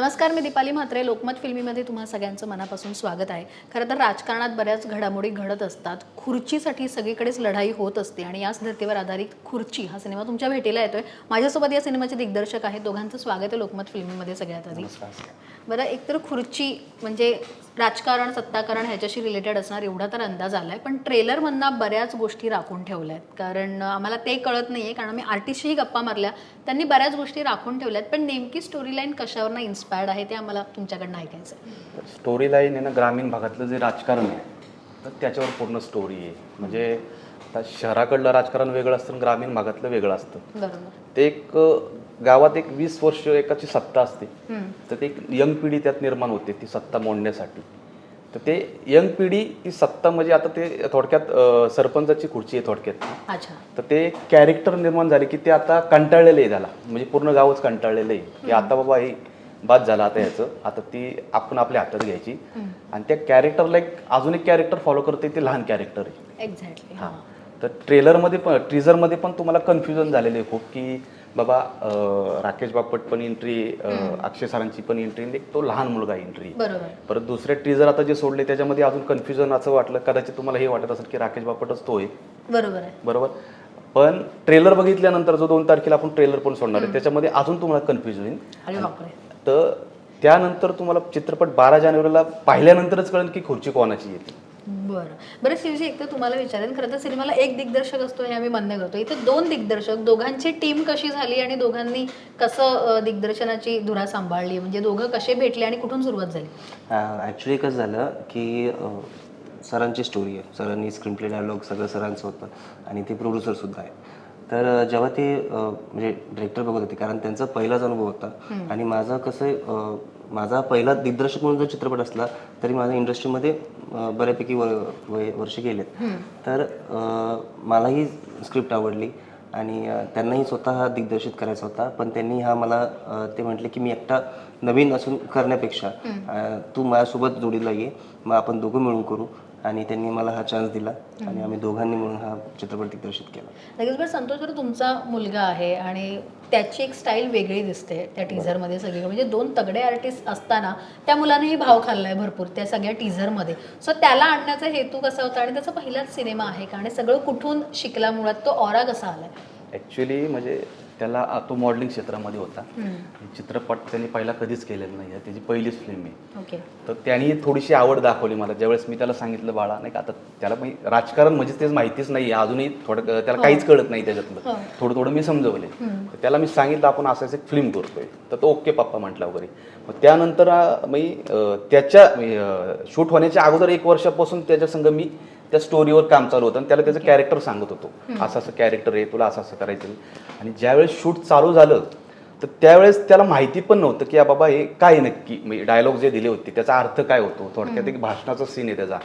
नमस्कार मी दीपाली म्हात्रे. लोकमत फिल्मीमध्ये तुम्हा सगळ्यांचं मनापासून स्वागत आहे. खरं तर राजकारणात बऱ्याच घडामोडी घडत असतात. खुर्चीसाठी सगळीकडेच लढाई होत असते आणि याच धर्तीवर आधारित खुर्ची हा सिनेमा तुमच्या भेटीला येतोय. माझ्यासोबत या सिनेमाचे दिग्दर्शक आहेत. दोघांचं स्वागत आहे लोकमत फिल्मीमध्ये सगळ्यात आधी. बरं एकतर खुर्ची म्हणजे राजकारण सत्ताकारण ह्याच्याशी रिलेटेड असणार एवढा तर अंदाज आला आहे पण ट्रेलरमधनं बऱ्याच गोष्टी राखून ठेवल्या आहेत कारण आम्हाला ते कळत नाही आहे कारण आम्ही आर्टिस्टशीही गप्पा मारल्या. त्यांनी बऱ्याच गोष्टी राखून ठेवल्या आहेत पण नेमकी स्टोरी लाईन कशावरनं इन्स्पायर्ड आहे ते आम्हाला तुमच्याकडनं ऐकायचं आहे. स्टोरी लाईन आहे ना ग्रामीण भागातलं जे राजकारण आहे तर त्याच्यावर पूर्ण स्टोरी आहे. म्हणजे आता शहराकडलं राजकारण वेगळं असतं आणि ग्रामीण भागातलं वेगळं असतं. ते एक गावात एक वीस वर्ष एकाची सत्ता असते. तर ते एक यंग पिढी त्यात निर्माण होते ती सत्ता मोडण्यासाठी. तर ते यंग पिढी ती सत्ता म्हणजे आता ते थोडक्यात सरपंचाची खुर्ची आहे थोडक्यात. अच्छा. तर ते कॅरेक्टर निर्माण झाले की ते आता कंटाळलेलं आहे त्याला म्हणजे पूर्ण गावच कंटाळलेलं आहे. की आता बाबा हे बाद झालं आता ह्याचं. आता ती आपण आपल्या हातात घ्यायची. आणि त्या कॅरेक्टरला एक अजून एक कॅरेक्टर फॉलो करते ते लहान कॅरेक्टर आहे. एक्झॅक्टली हां. तर ट्रेलरमध्ये पण ट्रीजरमध्ये पण तुम्हाला कन्फ्युजन झालेलं आहे खूप की बाबा राकेश बापट पण एंट्री अक्षय सरांची पण एंट्री एक तो लहान मुलगा एंट्री बरोबर. परत दुसरे ट्रीजर आता जे सोडले त्याच्यामध्ये अजून कन्फ्युजन असं वाटलं. कदाचित तुम्हाला हे वाटत असेल की राकेश बापटच तो आहे. बरोबर आहे. बरोबर? पण ट्रेलर बघितल्यानंतर जो दोन तारखेला आपण ट्रेलर पण सोडणार आहे त्याच्यामध्ये अजून तुम्हाला कन्फ्युज होईल तर त्यानंतर तुम्हाला चित्रपट बारा जानेवारीला पाहिल्यानंतरच कळेल की खुर्ची कोणाची येते. बरं. बरं शिवजी एक तर तुम्हाला विचारेन खरं तर सिनेमाला एक दिग्दर्शक असतो हे आम्ही मान्य करतो. इथे दोन दिग्दर्शक दोघांची टीम कशी झाली आणि दोघांनी कसं दिग्दर्शनाची धुरा सांभाळली? म्हणजे दोघं कसे भेटले आणि कुठून सुरुवात झाली? ॲक्च्युली कसं झालं की सरांची स्टोरी आहे. सरांनी स्क्रीन प्ले डायलॉग सगळं सरांचं होतं आणि ते प्रोड्युसरसुद्धा आहे. तर जेव्हा ते म्हणजे डिरेक्टर बघत होते कारण त्यांचा पहिलाच अनुभव होता. आणि माझा कसं माझा पहिला दिग्दर्शक म्हणून जर चित्रपट असला तरी माझ्या इंडस्ट्रीमध्ये बऱ्यापैकी वर्ष गेलेत. तर मलाही स्क्रिप्ट आवडली. आणि त्यांनाही स्वतः हा दिग्दर्शित करायचा होता. पण त्यांनी हा मला ते म्हटले की मी एकटा नवीन असून करण्यापेक्षा तू माझ्यासोबत जोडीला ये. मग आपण दोघं मिळून करू. आणि त्यांनी मला हा चान्स दिला आणि आम्ही दोघांनी मिळून हा चित्रपट दिग्दर्शित केला. लगेच बरं संतोष बरं तुमचा मुलगा आहे आणि त्याची एक स्टाईल वेगळी दिसते त्या टीझरमध्ये सगळी म्हणजे दोन तगडे आर्टिस्ट असताना त्या मुलानेही भाव खाल्लाय भरपूर त्या सगळ्या टीझरमध्ये सो त्याला आणण्याचा हेतू कसा होता आणि त्याचा पहिलाच सिनेमा आहे का? आणि सगळं कुठून शिकला? मुळात तो ऑरा कसा आलाय? ॲक्च्युली म्हणजे त्याला तो मॉडेलिंग क्षेत्रामध्ये होता. चित्रपट त्यांनी पहिला कधीच केलेला नाही आहे त्याची पहिलीच फिल्म आहे. तर त्यांनी थोडीशी आवड दाखवली मला. ज्यावेळेस मी त्याला सांगितलं बाळा नाही का आता त्याला राजकारण म्हणजे तेच माहितीच नाही अजूनही थोडं त्याला काहीच कळत नाही त्याच्यातलं. हो. थोडं थोडं मी समजवले. त्याला मी सांगितलं आपण असं असं एक फिल्म करतोय. तर तो ओके पप्पा म्हटला वगैरे. मग त्यानंतर मी त्याच्या शूट होण्याच्या अगोदर एक वर्षापासून त्याच्या संग मी त्या स्टोरीवर काम चालू होतं आणि त्याला त्याचं कॅरेक्टर सांगत होतो. असं असं कॅरेक्टर आहे तुला असं असं करायचं. आणि ज्यावेळेस शूट चालू झालं तर त्यावेळेस त्याला माहिती पण नव्हतं की या बाबा हे काय नक्की? म्हणजे डायलॉग जे दिले होते त्याचा अर्थ काय होतो? थोडक्यात एक भाषणाचा सीन आहे त्याचा.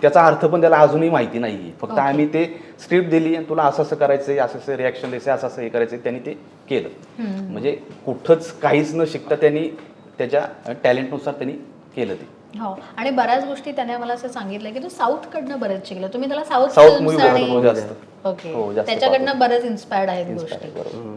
त्याचा अर्थ पण त्याला अजूनही माहिती नाही आहे फक्त आम्ही ते स्क्रिप्ट दिली आणि तुला असं असं करायचं आहे असं असं रिॲक्शन द्यायचं असं असं हे करायचं त्यांनी ते केलं. म्हणजे कुठंच काहीच न शिकता त्यांनी त्याच्या टॅलेंटनुसार त्यांनी केलं ते. हो. आणि बऱ्याच गोष्टी त्याने मला असं सांगितलं की तू साऊथ कडनं बरंच शिकला तुम्ही त्याला साऊथ फिल्म्स आणि जास्त ओके. हो, जास्त त्याच्याकडनं बरंच इन्स्पायर्ड आहेत गोष्टी.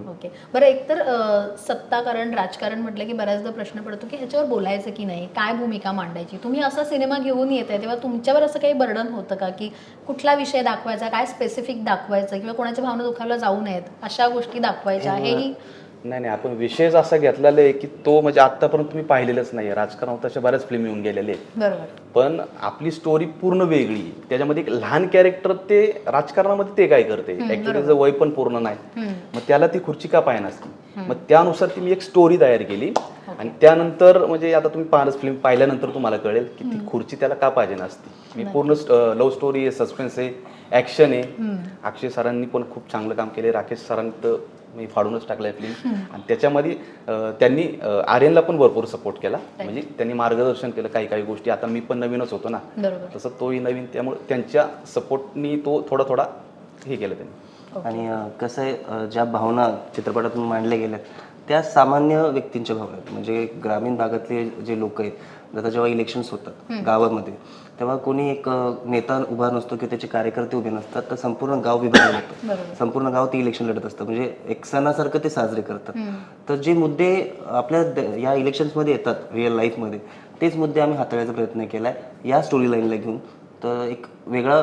ओके. बरं एकतर अं, सत्ताकारण राजकारण म्हटलं की बऱ्याचदा प्रश्न पडतो की ह्याच्यावर बोलायचं की नाही? काय भूमिका मांडायची? तुम्ही असा सिनेमा घेऊन येत आहे तेव्हा तुमच्यावर असं काही बर्डन होतं का? की कुठला विषय दाखवायचा? काय स्पेसिफिक दाखवायचं? किंवा कोणाच्या भावना दुखावल्या जाऊ नयेत? अशा गोष्टी दाखवायच्या? हेही नाही नाही आपण विषयच असा घेतलेला आहे की तो म्हणजे आतापर्यंत तुम्ही पाहिलेलंच नाही राजकारण तशा बऱ्याच फिल्म येऊन गेलेले पण आपली स्टोरी पूर्ण वेगळी. त्याच्यामध्ये एक लहान कॅरेक्टर ते राजकारणामध्ये ते काय करते? ऍक्च्युली त्याचं वय पण पूर्ण नाही. मग त्याला ती खुर्ची का पाहिजे नसती मग त्यानुसार ती मी एक स्टोरी तयार केली. आणि त्यानंतर म्हणजे आता तुम्ही पाहणच फिल्म पाहिल्यानंतर तुम्हाला कळेल की ती खुर्ची त्याला का पाहिजे नसती. मी पूर्ण लव्ह स्टोरी आहे सस्पेन्स आहे ऍक्शन आहे. अक्षय सरांनी पण खूप चांगलं काम केले राकेश तर मी फाडूनच टाकलाय फिल्म आणि त्याच्यामध्ये त्यांनी आर्यनला पण भरपूर सपोर्ट केला. म्हणजे त्यांनी मार्गदर्शन केलं काही काही गोष्टी. आता मी पण नवीनच होतो ना. तसं तोही नवीन त्यामुळे त्यांच्या सपोर्टनी तो थोडा थोडा हे केलं त्यांनी. आणि कसं आहे ज्या भावना चित्रपटातून मांडल्या गेल्यात त्या सामान्य व्यक्तींच्या भावना आहेत. म्हणजे ग्रामीण भागातले जे लोक आहेत आता जेव्हा इलेक्शन्स होतात गावामध्ये तेव्हा कोणी एक नेता उभा नसतो किंवा त्याचे कार्यकर्ते उभे नसतात तर संपूर्ण गाव विभागलं होतं. संपूर्ण गाव ते इलेक्शन लढत असतं. म्हणजे एक सणासारखं ते साजरे करतात. तर जे मुद्दे आपल्या या इलेक्शन्समध्ये येतात रिअल लाईफमध्ये तेच मुद्दे आम्ही हाताळायचा प्रयत्न केला आहे या स्टोरी लाईनला घेऊन तर एक वेगळा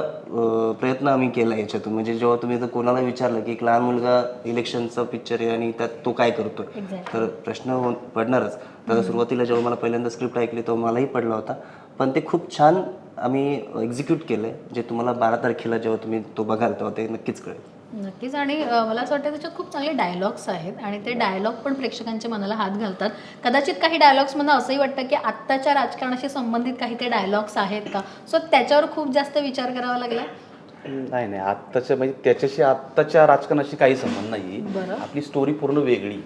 प्रयत्न आम्ही केला याच्यातून. म्हणजे जेव्हा तुम्ही जर कोणाला विचारलं की एक लहान मुलगा इलेक्शनचा पिक्चर आहे आणि त्यात तो काय करतोय तर प्रश्न हो- पडणारच. तर सुरुवातीला जेव्हा मला पहिल्यांदा स्क्रिप्ट ऐकली तेव्हा मलाही पडला होता. पण ते खूप छान आम्ही एक्झिक्यूट केलंय. जे तुम्हाला बारा तारखेला जेव्हा तुम्ही तो बघाल तेव्हा ते नक्कीच कळेल. नक्कीच. आणि मला असं वाटतं त्याच्यात खूप चांगले डायलॉग्स आहेत आणि ते डायलॉग पण प्रेक्षकांच्या मनाला हात घालतात. कदाचित काही डायलॉग्समधनं असंही वाटतं की आत्ताच्या राजकारणाशी संबंधित काही ते डायलॉग्स आहेत का? सो त्याच्यावर खूप जास्त विचार करावा लागला? नाही नाही. आत्ताच्या म्हणजे त्याच्याशी आत्ताच्या राजकारणाशी काही संबंध नाही बरं. आपली स्टोरी पूर्ण वेगळी.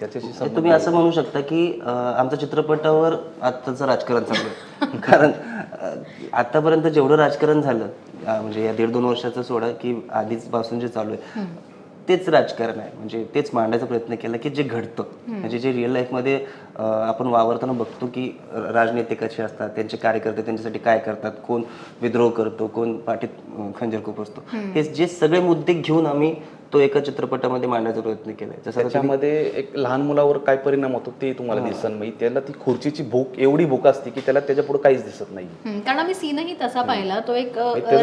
त्याच्याशी संबंध तुम्ही असं म्हणू शकता की अं, आमच्या चित्रपटावर आत्ताचं राजकारण चालू आहे. कारण अं, आतापर्यंत जेवढं राजकारण झालं अं, म्हणजे या दीड दोन वर्षाचं सोडा की आधीच पासून जे चालू आहे तेच राजकारण आहे. म्हणजे तेच मांडायचा प्रयत्न केला की जे घडतं. म्हणजे जे रिअल लाईफमध्ये आपण वावरताना बघतो की राजनेते कसे असतात त्यांचे कार्यकर्ते त्यांच्यासाठी काय करतात कोण विद्रोह करतो कोण पाठीत खंजर खुपसतो हे जे सगळे मुद्दे घेऊन आम्ही तो एका चित्रपटामध्ये मांडण्याचा प्रयत्न केलाय. जसं त्याच्यामध्ये एक लहान मुलावर काय परिणाम होतो ते तुम्हाला दिसन. म्हणजे त्याला ती खुर्चीची भूक एवढी भूक असते की त्याला त्याच्या पुढे काहीच दिसत नाही. कारण आम्ही सीनही तसा पाहिला. तो एक हे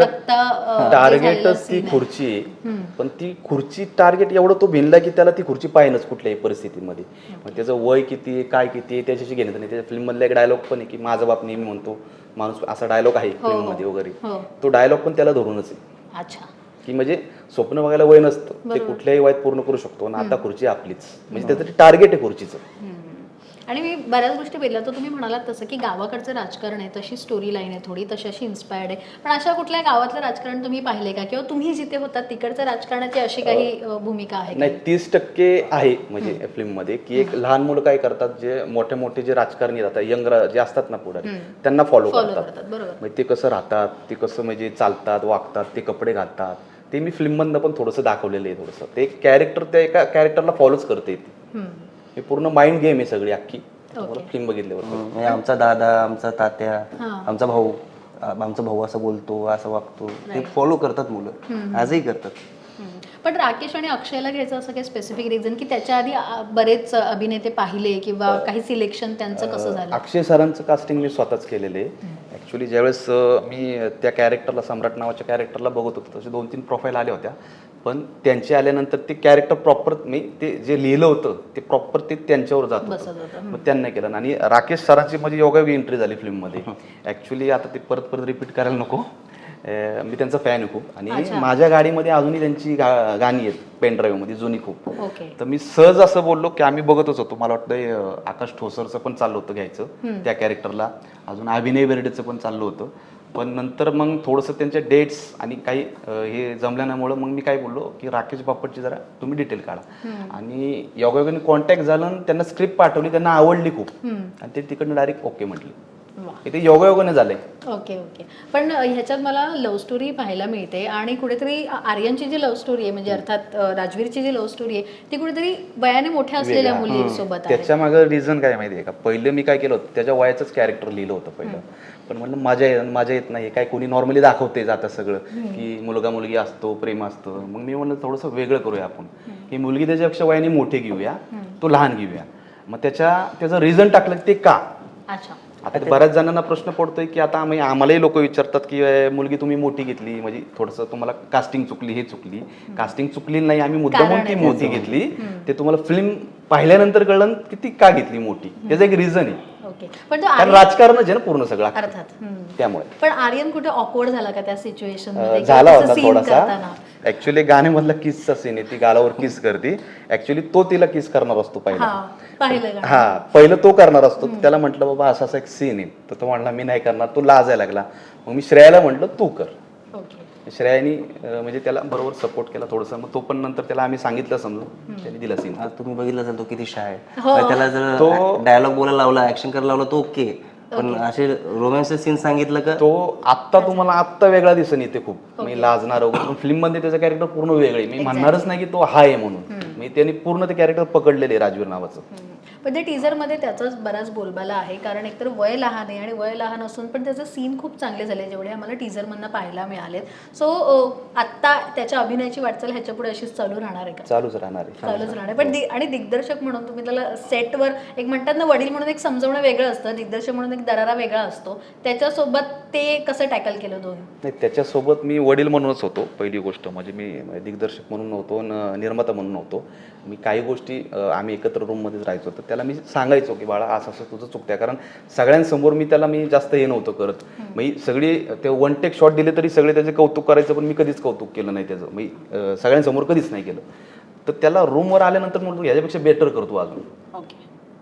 टार्गेटच ती scene आहे. खुर्ची आहे. पण ती खुर्ची टार्गेट एवढं तो भिनला की त्याला ती खुर्ची पाहिनच कुठल्याही परिस्थितीमध्ये. त्याचं वय किती आहे काय किती त्याच्याशी घेण्यात नाही त्याच्या फिल्म मधला एक डायलॉग पण आहे की माझा बाप नेहमी म्हणतो माणूस असा डायलॉग आहे फिल्ममध्ये वगैरे. हो तो डायलॉग पण त्याला धरूनच आहे. अच्छा. की म्हणजे स्वप्न बघायला वय नसतं ते कुठल्याही वयात पूर्ण करू शकतो आणि आता खुर्ची आपलीच. म्हणजे त्याचं टार्गेट आहे खुर्चीचं. हम्म. आणि मी बऱ्याच गोष्टी बघितल्या. तर तुम्ही म्हणालात तसं की गावाकडचं राजकारण आहे तशी स्टोरी लाईन आहे थोडी तशी अशी इन्स्पायर्ड आहे. पण अशा कुठल्या गावातलं राजकारण तुम्ही पाहिले का? किंवा तुम्ही जिथे होता तिकडच्या राजकारणाची अशी काही भूमिका आहे? नाही तीस टक्के आहे म्हणजे फिल्ममध्ये की एक लहान मुलं काय करतात जे मोठे मोठे जे राजकारणी राहतात यंग जे असतात ना पुढे त्यांना फॉलो करतात. बरोबर. ते कसं राहतात ते कसं म्हणजे चालतात वागतात ते कपडे घालतात ते मी फिल्ममधनं पण थोडंसं दाखवलेलं आहे थोडंसं. ते कॅरेक्टर त्या एका कॅरेक्टरला फॉलोच करते. ती. हे पूर्ण माइंड गेम आहे सगळी अख्खी. फिल्म बघितल्यावर म्हणजे आमचा दादा आमचा तात्या हा. आमचा भाऊ आमचा भाऊ असं बोलतो असं वागतो. ते फॉलो करतात मुलं. आजही करतात. पण राकेश आणि अक्षयला घ्यायचं असं काही स्पेसिफिक रिझन की त्याच्या आधी बरेच अभिनेते पाहिले किंवा काही सिलेक्शन त्यांचं कसं झालं? अक्षय सरांचं कास्टिंग मी स्वतःच केलेलं आहे. ॲक्च्युली ज्यावेळेस मी त्या कॅरेक्टरला सम्राट नावाच्या कॅरेक्टरला बघत होतो तसे दोन तीन प्रोफाईल आल्या होत्या. पण त्यांचे आल्यानंतर ते कॅरेक्टर प्रॉपर मी ते जे लिहिलं होतं ते प्रॉपर ते त्यांच्यावर जात होतं. मग त्यांनी केलं. आणि राकेश सरांची म्हणजे योगावी एंट्री झाली फिल्ममध्ये ॲक्च्युली आता ते परत परत रिपीट करायला नको. मी त्यांचा फॅन आहे खूप. आणि माझ्या गाडीमध्ये अजूनही त्यांची गा गाणी आहेत पेन ड्राईव्हमध्ये जुनी खूप. ओके. तर मी सहज असं बोललो की आम्ही बघतच होतो. मला वाटतं आकाश ठोसरचं पण चाललं होतं घ्यायचं त्या कॅरेक्टरला अजून अभिनय बेर्डेचं पण चाललं होतं. पण नंतर मग थोडंसं त्यांच्या डेट्स आणि काही हे जमल्यामुळं मग मी काय बोललो की राकेश बापटची जरा तुम्ही डिटेल काढा. आणि योगायोगाने कॉन्टॅक्ट झालं त्यांना स्क्रिप्ट पाठवली त्यांना आवडली खूप. आणि ते तिकडनं डायरेक्ट ओके म्हटली. ते योगायोगाने झालंय. Okay okay. पण ह्याच्यात मला लव्ह स्टोरी पाहायला मिळते आणि कुठेतरी आर्यनची जी लव्ह स्टोरी आहे म्हणजे अर्थात राजवीरची जी लव्ह स्टोरी आहे ती कुठेतरी वयाने मोठ्या असलेल्या मुलीसोबत त्याच्या मागं रिझन काय माहिती आहे का? पहिलं मी काय केलं होतं त्याच्या वयाचंच कॅरेक्टर लिहिलं होतं पहिलं. पण म्हणलं मजा मजा येत नाही काय कोणी नॉर्मली दाखवते जातं सगळं. की मुलगा मुलगी असतो प्रेम असतं. मग मी म्हणलं थोडंसं वेगळं करूया आपण. की मुलगी त्याच्यापेक्षा वयाने मोठी घेऊया तो लहान घेऊया. मग त्याच्या त्याचं रिझन टाकलं की ते का? आता बऱ्याच जणांना प्रश्न पडतोय की आता आम्ही आम्हालाही लोक विचारतात की "अं, मुलगी तुम्ही मोठी घेतली म्हणजे थोडंसं तुम्हाला कास्टिंग चुकली हे चुकली. कास्टिंग चुकली नाही आम्ही मुद्दामून ती मोठी घेतली. ते तुम्हाला फिल्म पाहिल्यानंतर कळलं की ती का घेतली मोठी. त्याचं एक रिझन आहे. ओके. पण तो कारण आर्यन राजकारणच आहे ना पूर्ण सगळं अर्थात. हम्म. त्यामुळे. पण आर्यन कुठे ऑकवर्ड झाला का त्या सिच्युएशनमध्ये? अं, किंवा झाला होता scene थोडासा. करताना? ऍक्च्युली गाण्यामधला किसचा सीन आहे. ती गालावर किस करते. ऍक्च्युली तो तिला किस करणार असतो पहिला. हा पाहिलं का हा पहिलं तो करणार असतो. त्याला म्हटलं बाबा असा असा एक सीन आहे. तर तो म्हणला मी नाही करणार. तो लाजायला लागला. मग मी श्रेयाला म्हटलं तू कर. श्रेयानी म्हणजे त्याला बरोबर सपोर्ट केला थोडंसं. मग तो पण नंतर त्याला आम्ही सांगितलं समजून. त्याने दिला सीन आज तुम्ही बघितलं असेल तो किती शाय हो. आहे त्याला जर तो- डायलॉग बोलायला लावला ऍक्शन करायला लावला तो ओके पण असे रोमॅन्सचे सीन सांगितलं का? तो आत्ता तुम्हाला आत्ता वेगळा दिसून येते खूप. मी लाजणार वगैरे पण फिल्ममध्ये त्याचं कॅरेक्टर पूर्ण वेगळे. मी म्हणणारच नाही की तो हा आहे म्हणून. मी त्यांनी पूर्ण ते कॅरेक्टर पकडलेले राजवीर नावाचं. पण ते टीझरमध्ये त्याचाच बराच बोलबाला आहे कारण एकतर वय लहान आहे आणि वय लहान असून पण त्याचे सीन खूप चांगले झाले जेवढे आम्हाला टीझरमधनं पाहायला मिळालेत. सो आत्ता त्याच्या अभिनयाची वाटचाल ह्याच्या पुढे अशीच चालू राहणार आहे का? चालूच राहणार आहे. चालूच राहणार आहे. पण दि- आणि दिग्दर्शक म्हणून तुम्ही त्याला सेटवर एक म्हणतात ना वडील म्हणून एक समजवणं वेगळं असतं. दिग्दर्शक म्हणून एक दरारा वेगळा असतो. त्याच्यासोबत ते कसं टॅकल केलं दोन? नाही त्याच्यासोबत मी वडील म्हणूनच होतो पहिली गोष्ट. म्हणजे मी दिग्दर्शक म्हणून नव्हतो न निर्माता म्हणून नव्हतो. मी काही गोष्टी आम्ही एकत्र रूममध्येच राहायचो. तर त्याला मी सांगायचो की बाळा असं असं तुझं चुकत्या. कारण सगळ्यांसमोर मी त्याला मी जास्त हे नव्हतं करत. मी सगळी ते वन टेक शॉट दिले तरी सगळे त्याचे कौतुक करायचं पण मी कधीच कौतुक केलं नाही त्याचं. मी सगळ्यांसमोर कधीच नाही केलं. तर त्याला रूमवर आल्यानंतर म्हणतो ह्याच्यापेक्षा बेटर करतो अजून.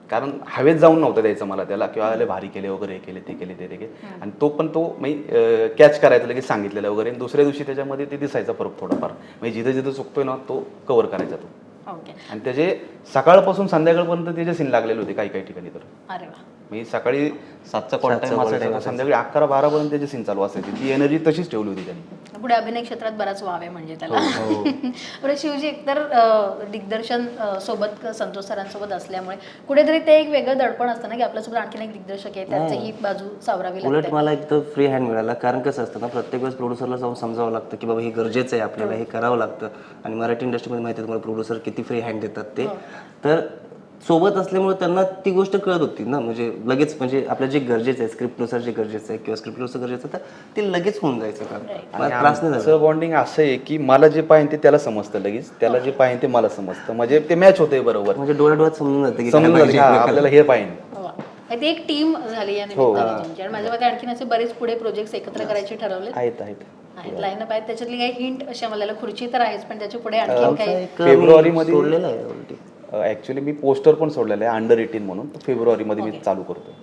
कारण हवेत जाऊन नव्हतं द्यायचं मला त्याला किंवा आले भारी केले वगैरे हे केले ते केले ते ते केले आणि तो पण तो म्हणजे कॅच करायचा लगेच सांगितलेलं वगैरे. आणि दुसऱ्या दिवशी त्याच्यामध्ये ते दिसायचा फरक थोडाफार. म्हणजे जिथं जिथं चुकतोय ना तो कव्हर करायचा तो. ओके आणि त्याचे सकाळपासून संध्याकाळपर्यंत त्याचे सीन लागलेले होते काही काही ठिकाणी तर. अरे वा. मी सकाळी सातचा कॉल call असायचा संध्याकाळी अकरा बारापर्यंत त्याचे सीन चालू असायचे. ती एनर्जी तशीच ठेवली होती त्यांनी. पुढे अभिनय क्षेत्रात बराच वाव आहे म्हणजे त्याला. हो, बरं शिवजी एकतर दिग्दर्शन सोबत संतोष सरांसोबत असल्यामुळे कुठेतरी ते एक वेगळं दडपण असतं ना की आपल्यासोबत आणखीन एक दिग्दर्शक आहे त्याची ही बाजू सावरावी उलट मला एक तर फ्री हँड मिळाला. कारण कसं असतं ना प्रत्येक वेळेस प्रोड्युसरला जाऊन समजावं लागतं की बाबा हे गरजेचं आहे आपल्याला हे. करावं लागतं. आणि मराठी इंडस्ट्रीमध्ये माहिती आहे तुम्हाला प्रोड्युसर किती फ्री हँड देतात ते. तर सोबत असल्यामुळे त्यांना ती गोष्ट कळत होती ना. म्हणजे लगेच म्हणजे आपलं जे गरजेचं आहे स्क्रिप्टनुसार जे गरजेचं आहे किंवा स्क्रिप्टनुसार गरजेचं आहे तर ते लगेच होऊन जायचं काम. त्रास नाही झाला. बॉन्डिंग असं आहे की मला जे पाहिजे ते त्याला समजतं लगेच. त्याला जे पाहिजे ते मला समजतं. म्हणजे ते मॅच होते बरोबर. म्हणजे डोळ्या डोळ्यात समजून जातं की काय समजून जातं की हा. आपल्याला हे पाहिजे. वा. ती एक टीम झाली या हो. निमित्ताने तुमची. आणि माझ्या मते आणखीन असे बरेच पुढे प्रोजेक्ट एकत्र करायचे ठरवले आहेत आहेत. आहेत लाईनअप आहेत. त्याच्यातली काही हिंट अशा मला खुर्ची तर आहेच पण त्याच्या पुढे आणखीन काही फेब्रुवारीमध्ये- सोडलेलं आहे already. ऍक्च्युली मी पोस्टर पण सोडलेलं आहे अंडर एटीन म्हणून. फेब्रुवारीमध्ये मी चालू करतो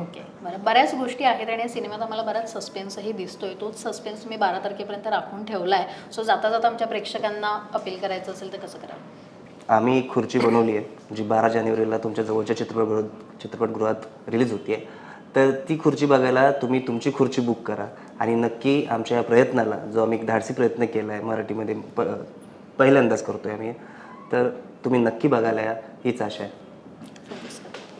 ओके बरं बऱ्याच गोष्टी आहेत आणि या सिनेमात आम्हाला बराच सस्पेन्सही दिसतोय. तोच सस्पेन्स मी बारा तारखेपर्यंत राखून ठेवला आहे सो जाता जाता आमच्या प्रेक्षकांना अपील करायचं असेल तर कसं करावं? आम्ही एक खुर्ची बनवली आहे जी बारा जानेवारीला तुमच्या जवळच्या चित्रपटगृहात चित्रपटगृहात रिलीज होती आहे तर ती खुर्ची बघायला तुम्ही तुमची खुर्ची बुक करा आणि नक्की आमच्या या प्रयत्नाला जो आम्ही एक धाडसी प्रयत्न केला आहे मराठीमध्ये प पहिल्यांदाच करतो आहे आम्ही. तर तुम्ही नक्की बघायला या हीच आशा आहे.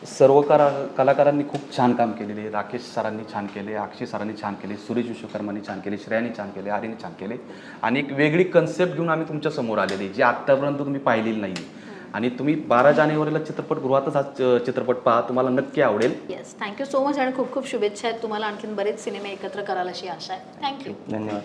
सर्व करा कलाकारांनी खूप छान काम केलेले आहे. राकेश सरांनी छान केले अक्षय सरांनी छान केले सुरेश विश्वकर्मांनी छान केले श्रेयानी छान केले आर्यनी छान केले. आणि एक वेगळी कन्सेप्ट घेऊन आम्ही तुमच्यासमोर आलेली जी आत्तापर्यंत तुम्ही पाहिलेली नाही आणि तुम्ही बारा जानेवारीला चित्रपटगृहातच हा चित्रपट पहा तुम्हाला नक्की आवडेल. येस थँक्यू सो मच आणि खूप खूप शुभेच्छा आहेत. तुम्हाला आणखीन बरेच सिनेमे एकत्र कराल अशी आशा आहे. थँक्यू धन्यवाद.